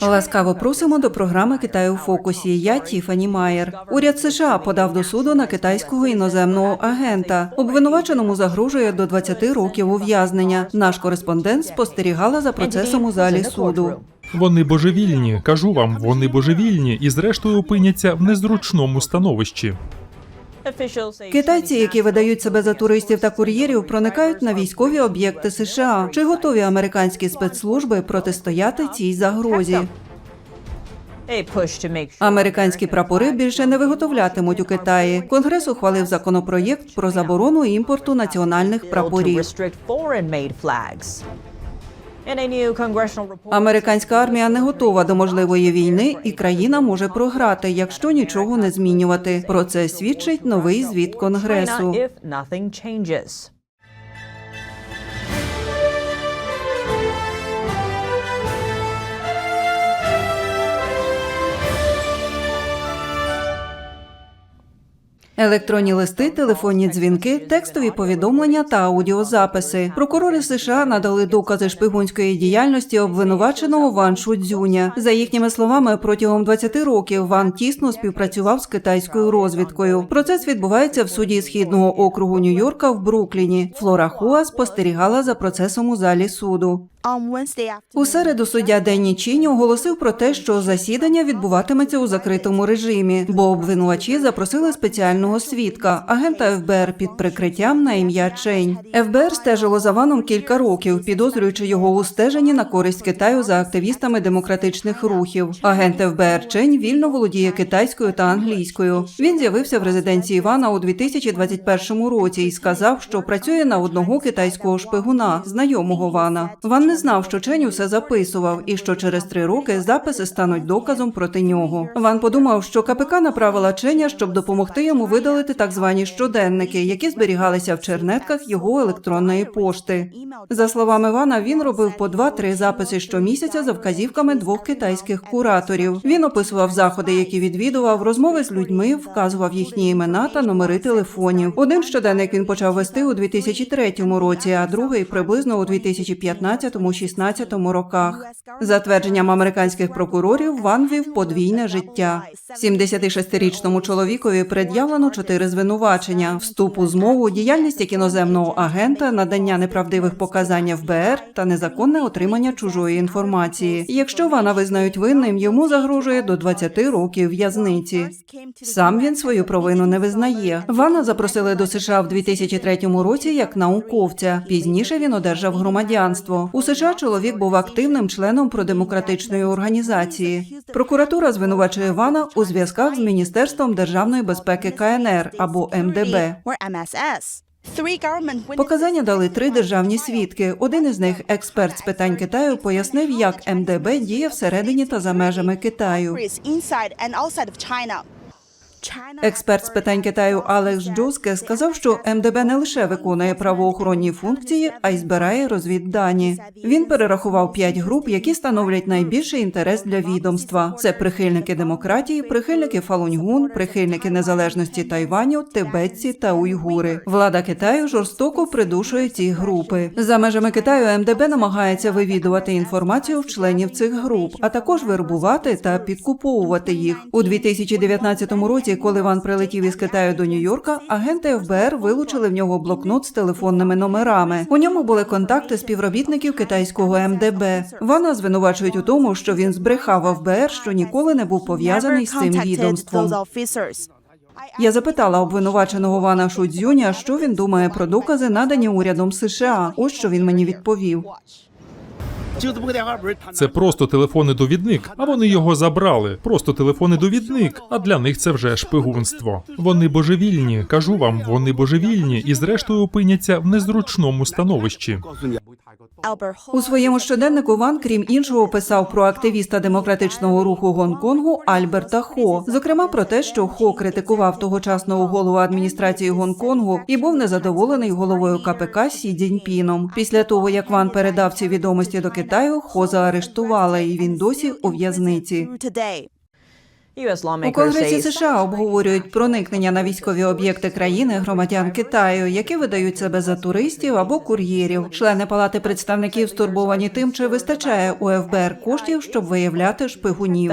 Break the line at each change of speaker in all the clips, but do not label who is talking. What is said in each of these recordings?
Ласкаво просимо до програми Китаю у фокусі. Я Тіфані Майер. Уряд США подав до суду на китайського іноземного агента. Обвинуваченому загрожує до 20 років ув'язнення. Наш кореспондент спостерігала за процесом у залі суду.
Вони божевільні, кажу вам, вони божевільні і зрештою опиняться в незручному становищі.
Китайці, які видають себе за туристів та кур'єрів, проникають на військові об'єкти США. Чи готові американські спецслужби протистояти цій загрозі? Американські прапори більше не виготовлятимуть у Китаї. Конгрес ухвалив законопроєкт про заборону імпорту національних прапорів. Американська армія не готова до можливої війни, і країна може програти, якщо нічого не змінювати. Про це свідчить новий звіт конгресу. Електронні листи, телефонні дзвінки, текстові повідомлення та аудіозаписи. Прокурори США надали докази шпигунської діяльності обвинуваченого Ван Шудзюня. За їхніми словами, протягом 20 років Ван тісно співпрацював з китайською розвідкою. Процес відбувається в суді східного округу Нью-Йорка в Брукліні. Флора Хуа спостерігала за процесом у залі суду. У середу суддя Денні Чінь оголосив про те, що засідання відбуватиметься у закритому режимі, бо обвинувачі запросили спеціального свідка, агента ФБР під прикриттям на ім'я Чень. ФБР стежило за Ваном кілька років, підозрюючи його у стеженні на користь Китаю за активістами демократичних рухів. Агент ФБР Чень вільно володіє китайською та англійською. Він з'явився в резиденції Вана у 2021 році і сказав, що працює на одного китайського шпигуна, знайомого Вана. Ван не знав, що Чень усе записував, і що через три роки записи стануть доказом проти нього. Ван подумав, що КПК направила Ченя, щоб допомогти йому видалити так звані щоденники, які зберігалися в чернетках його електронної пошти. За словами Вана, він робив по два-три записи щомісяця за вказівками двох китайських кураторів. Він описував заходи, які відвідував, розмови з людьми, вказував їхні імена та номери телефонів. Один щоденник він почав вести у 2003 році, а другий приблизно у 2015-16 роках. За твердженням американських прокурорів, Ван вів подвійне життя. 76-річному чоловікові пред'явлено чотири звинувачення: вступ у змову, діяльність як іноземного агента, надання неправдивих показань ФБР та незаконне отримання чужої інформації. Якщо Вана визнають винним, йому загрожує до 20 років в'язниці. Сам він свою провину не визнає. Вана запросили до США в 2003 році як науковця. Пізніше він одержав громадянство. У США чоловік був активним членом продемократичної організації. Прокуратура звинувачує Вана у зв'язках з Міністерством державної безпеки КНР або МДБ. Показання дали три державні свідки. Один із них, експерт з питань Китаю, пояснив, як МДБ діє всередині та за межами Китаю. Експерт з питань Китаю Алекс Джуске сказав, що МДБ не лише виконує правоохоронні функції, а й збирає розвіддані. Він перерахував п'ять груп, які становлять найбільший інтерес для відомства. Це прихильники демократії, прихильники Фалуньгун, прихильники незалежності Тайваню, тибетці та уйгури. Влада Китаю жорстоко придушує ці групи. За межами Китаю МДБ намагається вивідувати інформацію в членів цих груп, а також вербувати та підкуповувати їх у 2019 році. Коли Ван прилетів із Китаю до Нью-Йорка, агенти ФБР вилучили в нього блокнот з телефонними номерами. У ньому були контакти співробітників китайського МДБ. Вана звинувачують у тому, що він збрехав ФБР, що ніколи не був пов'язаний з цим відомством. Я запитала обвинуваченого Вана Шудзюня, що він думає про докази, надані урядом США. Ось що він мені відповів.
Це просто телефонний довідник, а вони його забрали. Просто телефонний довідник. А для них це вже шпигунство. Вони божевільні, кажу вам, вони божевільні і зрештою опиняться в незручному становищі.
У своєму щоденнику Ван, крім іншого, писав про активіста демократичного руху Гонконгу Альберта Хо. Зокрема, про те, що Хо критикував тогочасного голову адміністрації Гонконгу і був незадоволений головою КПК Сі Цзіньпіном. Після того, як Ван передав ці відомості до Китаю, Хо заарештували, і він досі у в'язниці. У Конгресі США обговорюють проникнення на військові об'єкти країни громадян Китаю, які видають себе за туристів або кур'єрів. Члени палати представників стурбовані тим, чи вистачає у ФБР коштів, щоб виявляти шпигунів.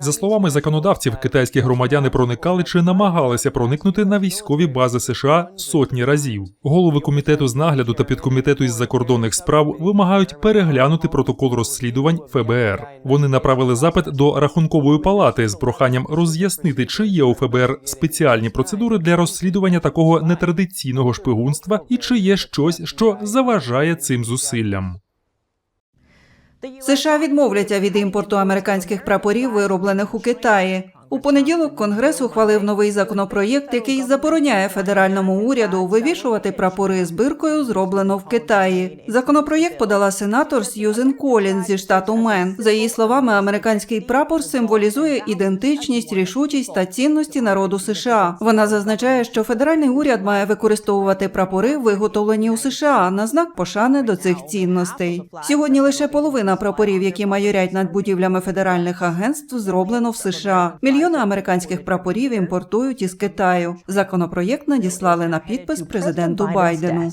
За словами законодавців, китайські громадяни проникали чи намагалися проникнути на військові бази США сотні разів. Голови комітету з нагляду та підкомітету із закордонних справ вимагають переглянути протокол розслідувань ФБР. Вони направили запит до рахункової палати з проханням роз'яснити, чи є у ФБР спеціальні процедури для розслідування такого нетрадиційного шпигунства і чи є щось, що заважає цим зусиллям.
США відмовляться від імпорту американських прапорів, вироблених у Китаї. У понеділок Конгрес ухвалив новий законопроєкт, який забороняє федеральному уряду вивішувати прапори з биркою, зроблено в Китаї. Законопроєкт подала сенатор Сьюзен Колін зі штату Мен. За її словами, американський прапор символізує ідентичність, рішучість та цінності народу США. Вона зазначає, що федеральний уряд має використовувати прапори, виготовлені у США, на знак пошани до цих цінностей. Сьогодні лише половина прапорів, які майорять над будівлями федеральних агентств, зроблено в США. Мільйони американських прапорів імпортують із Китаю. Законопроєкт надіслали на підпис президенту Байдену.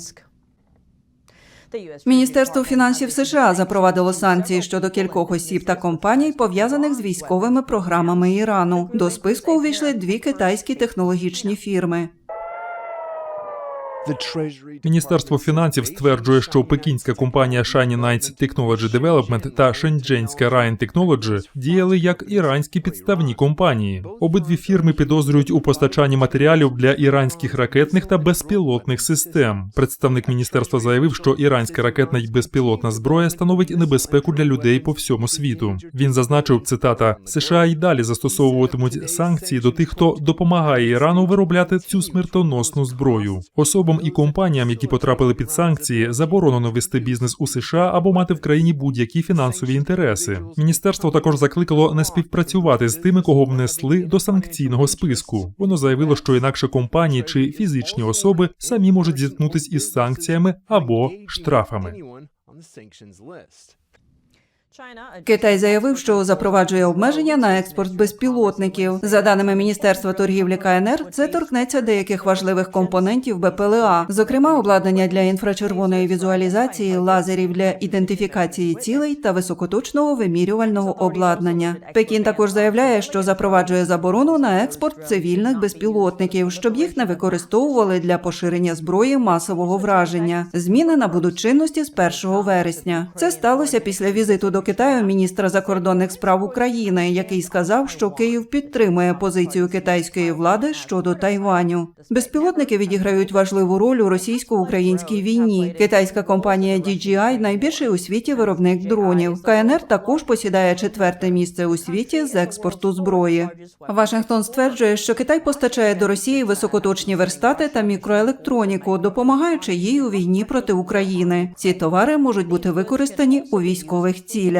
Міністерство фінансів США запровадило санкції щодо кількох осіб та компаній, пов'язаних з військовими програмами Ірану. До списку увійшли дві китайські технологічні фірми.
Міністерство фінансів стверджує, що пекінська компанія Shiny Knights Technology Development та шендженська Ryan Technology діяли як іранські підставні компанії. Обидві фірми підозрюють у постачанні матеріалів для іранських ракетних та безпілотних систем. Представник міністерства заявив, що іранська ракетна й безпілотна зброя становить небезпеку для людей по всьому світу. Він зазначив цитата: США й далі застосовуватимуть санкції до тих, хто допомагає Ірану виробляти цю смертоносну зброю. Особам і компаніям, які потрапили під санкції, заборонено вести бізнес у США або мати в країні будь-які фінансові інтереси. Міністерство також закликало не співпрацювати з тими, кого внесли до санкційного списку. Воно заявило, що інакше компанії чи фізичні особи самі можуть зіткнутись із санкціями або штрафами.
Китай заявив, що запроваджує обмеження на експорт безпілотників. За даними Міністерства торгівлі КНР, це торкнеться деяких важливих компонентів БПЛА, зокрема обладнання для інфрачервоної візуалізації, лазерів для ідентифікації цілей та високоточного вимірювального обладнання. Пекін також заявляє, що запроваджує заборону на експорт цивільних безпілотників, щоб їх не використовували для поширення зброї масового враження. Зміни набудуть чинності з 1 вересня. Це сталося після візиту до Китаю міністра закордонних справ України, який сказав, що Київ підтримує позицію китайської влади щодо Тайваню. Безпілотники відіграють важливу роль у російсько-українській війні. Китайська компанія DJI – найбільший у світі виробник дронів. КНР також посідає четверте місце у світі з експорту зброї. Вашингтон стверджує, що Китай постачає до Росії високоточні верстати та мікроелектроніку, допомагаючи їй у війні проти України. Ці товари можуть бути використані у військових цілях.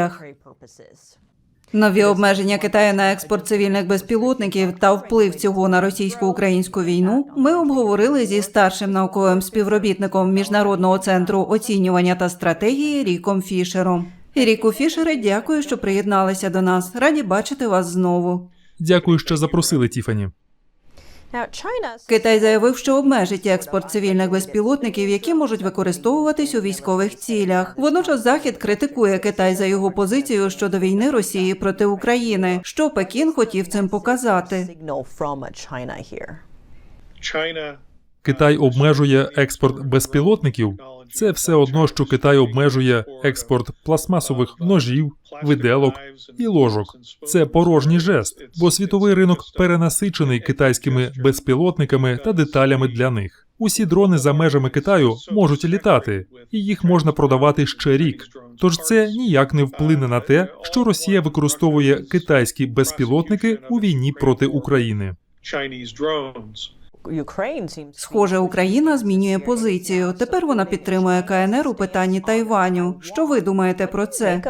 Нові обмеження Китаю на експорт цивільних безпілотників та вплив цього на російсько-українську війну ми обговорили зі старшим науковим співробітником міжнародного центру оцінювання та стратегії Ріком Фішером. Ріку Фішере, дякую, що приєдналися до нас. Раді бачити вас знову.
Дякую, що запросили Тіфані.
Китай заявив, що обмежить експорт цивільних безпілотників, які можуть використовуватись у військових цілях. Водночас Захід критикує Китай за його позицію щодо війни Росії проти України. Що Пекін хотів цим показати?
Китай обмежує експорт безпілотників. Це все одно, що Китай обмежує експорт пластмасових ножів, виделок і ложок. Це порожній жест, бо світовий ринок перенасичений китайськими безпілотниками та деталями для них. Усі дрони за межами Китаю можуть літати, і їх можна продавати ще рік. Тож це ніяк не вплине на те, що Росія використовує китайські безпілотники у війні проти України.
Схоже, Україна змінює позицію. Тепер вона підтримує КНР у питанні Тайваню. Що ви думаєте про це?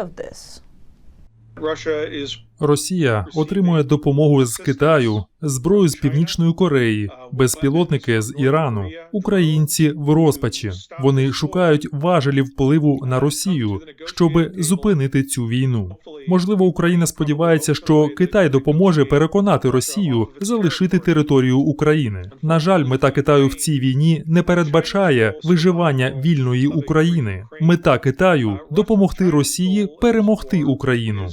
Росія отримує допомогу з Китаю, зброю з Північної Кореї, безпілотники з Ірану. Українці в розпачі. Вони шукають важелі впливу на Росію, щоби зупинити цю війну. Можливо, Україна сподівається, що Китай допоможе переконати Росію залишити територію України. На жаль, мета Китаю в цій війні не передбачає виживання вільної України. Мета Китаю допомогти Росії перемогти Україну.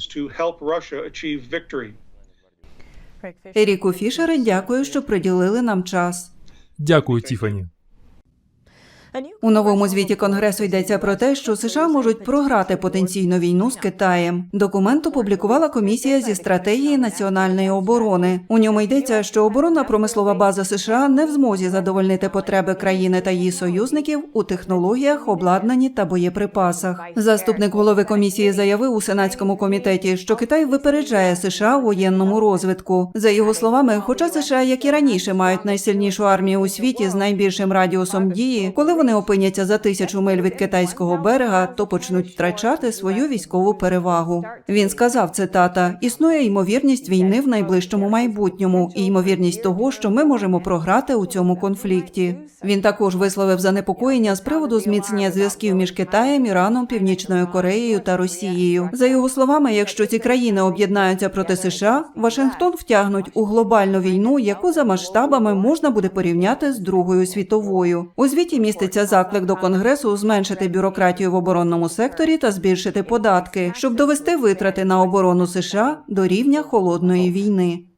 Еріку Фішере, дякую, що приділили нам час.
Дякую, Тіфані.
У новому звіті Конгресу йдеться про те, що США можуть програти потенційну війну з Китаєм. Документ опублікувала комісія зі стратегії національної оборони. У ньому йдеться, що оборонна промислова база США не в змозі задовольнити потреби країни та її союзників у технологіях, обладнанні та боєприпасах. Заступник голови комісії заявив у сенатському комітеті, що Китай випереджає США у воєнному розвитку. За його словами, хоча США, як і раніше, мають найсильнішу армію у світі з найбільшим радіусом дії, коли вони опиняться за тисячу миль від китайського берега, то почнуть втрачати свою військову перевагу. Він сказав цитата: існує ймовірність війни в найближчому майбутньому і ймовірність того, що ми можемо програти у цьому конфлікті. Він також висловив занепокоєння з приводу зміцнення зв'язків між Китаєм, Іраном, Північною Кореєю та Росією. За його словами, якщо ці країни об'єднаються проти США, Вашингтон втягнуть у глобальну війну, яку за масштабами можна буде порівняти з Другою світовою. У звіті міститься заклик до Конгресу зменшити бюрократію в оборонному секторі та збільшити податки, щоб довести витрати на оборону США до рівня холодної війни.